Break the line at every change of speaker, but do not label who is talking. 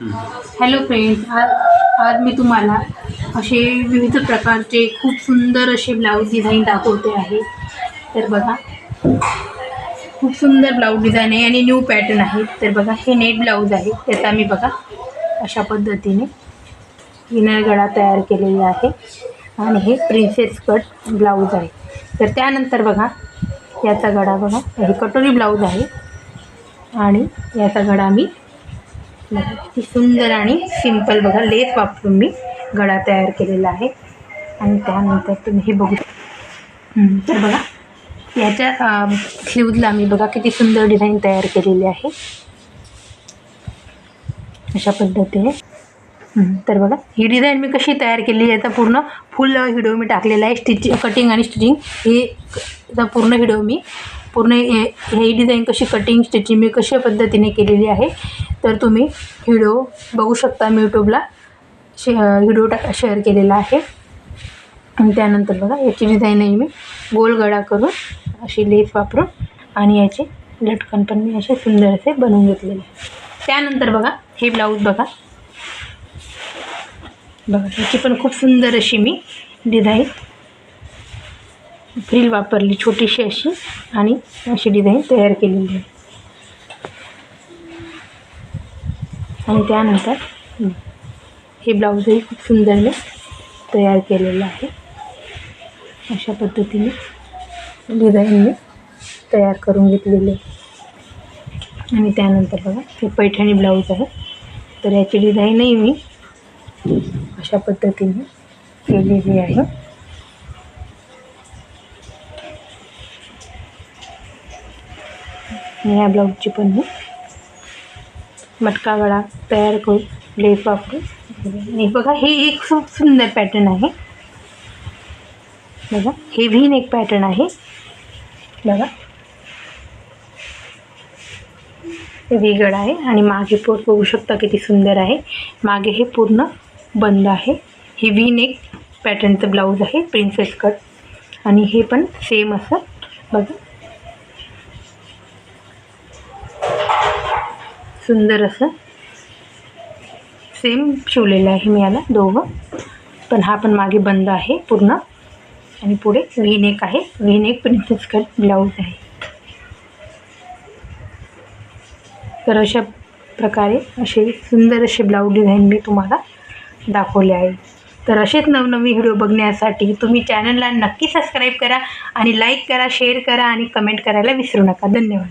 Hello friends आज आज मी तुम्हाला असे विविध प्रकारचे खूप सुंदर असे ब्लाऊज डिझाईन दाखवते आहे. तर बघा. खूप सुंदर ब्लाऊज डिझाईन आहे आणि न्यू पॅटर्न आहे. तर बघा हे नेट ब्लाऊज आहे. त्याचा मी बघा. अशा पद्धतीने इनर गळा तयार केलेला आहे. आणि हे प्रिन्सेस कट ब्लाऊज आहे. तर त्यानंतर बघा याचा गळा बघा. हे कटोरी ब्लाऊज आहे. आणि याचा गळा मी ती किती सुंदर आणि सिंपल बघा. लेस वापरून मी गळा तयार केलेला आहे. आणि त्यानंतर तुम्ही हे बघू तर बघा याच्या स्लीवजला मी बघा किती सुंदर डिझाईन तयार केलेली आहे. अशा पद्धतीने. तर बघा ही डिझाईन मी कशी तयार केली याचा पूर्ण फुल व्हिडिओ मी टाकलेला आहे. स्टिचिंग कटिंग आणि स्टिचिंग हे चा पूर्ण व्हिडिओ मी पूर्ण हे हे डिझाईन कशी कटिंग स्टिचिंग मी कशा पद्धतीने केलेली आहे तर तुम्ही व्हिडिओ बघू शकता. मी यूट्यूबला शे व्हिडिओ टा शेअर केलेला आहे. आणि त्यानंतर बघा याची डिझाईनही मी गोल गळा करून अशी लेस वापरून आणि याचे लटकन पण मी असे सुंदर असे बनवून घेतलेले त्यानंतर बघा हे ब्लाऊज बघा. बघा याची पण खूप सुंदर अशी मी डिझाईन फ्रील वापरली छोटीशी अशी आणि अशी डिझाईन तयार केलेली आहे. आणि त्यानंतर हे ब्लाऊजही खूप सुंदर मी तयार केलेलं आहे. अशा पद्धतीने डिझाईन मी तयार करून घेतलेले आहे. आणि त्यानंतर बघा हे पैठणी ब्लाऊज आहे. तर याची डिझाईनही मी अशा पद्धतीने केलेली आहे. आणि या ब्लाऊजची पण मी मटका गळा तयार करून लेस वापरून. आणि बघा हे एक खूप सुंदर पॅटर्न आहे. बघा हे व्ही एक पॅटर्न आहे. बघा. वेगळं आहे आणि मागे पोट बघू शकता किती सुंदर आहे. मागे हे पूर्ण बंद आहे. हे वी नेक पॅटर्नचं ब्लाऊज आहे प्रिन्सेस कट आणि हे पण सेम असं. बघा. सुंदर असं. सेम शिवलेलं आहे मी याला दोघं. पण हा पण मागे बंद आहे पूर्ण. आणि पुढे व्हीनेक आहे. व्हीनेक प्रिन्सेस कट ब्लाऊज आहे. तर अशा प्रकारे असे सुंदर असे ब्लाऊज डिझाईन मी तुम्हाला दाखवले आहे. तर असेच नवनवीन व्हिडिओ बघण्यासाठी तुम्ही चॅनलला नक्की सबस्क्राईब करा आणि लाईक करा शेअर करा आणि कमेंट करायला विसरू नका. धन्यवाद.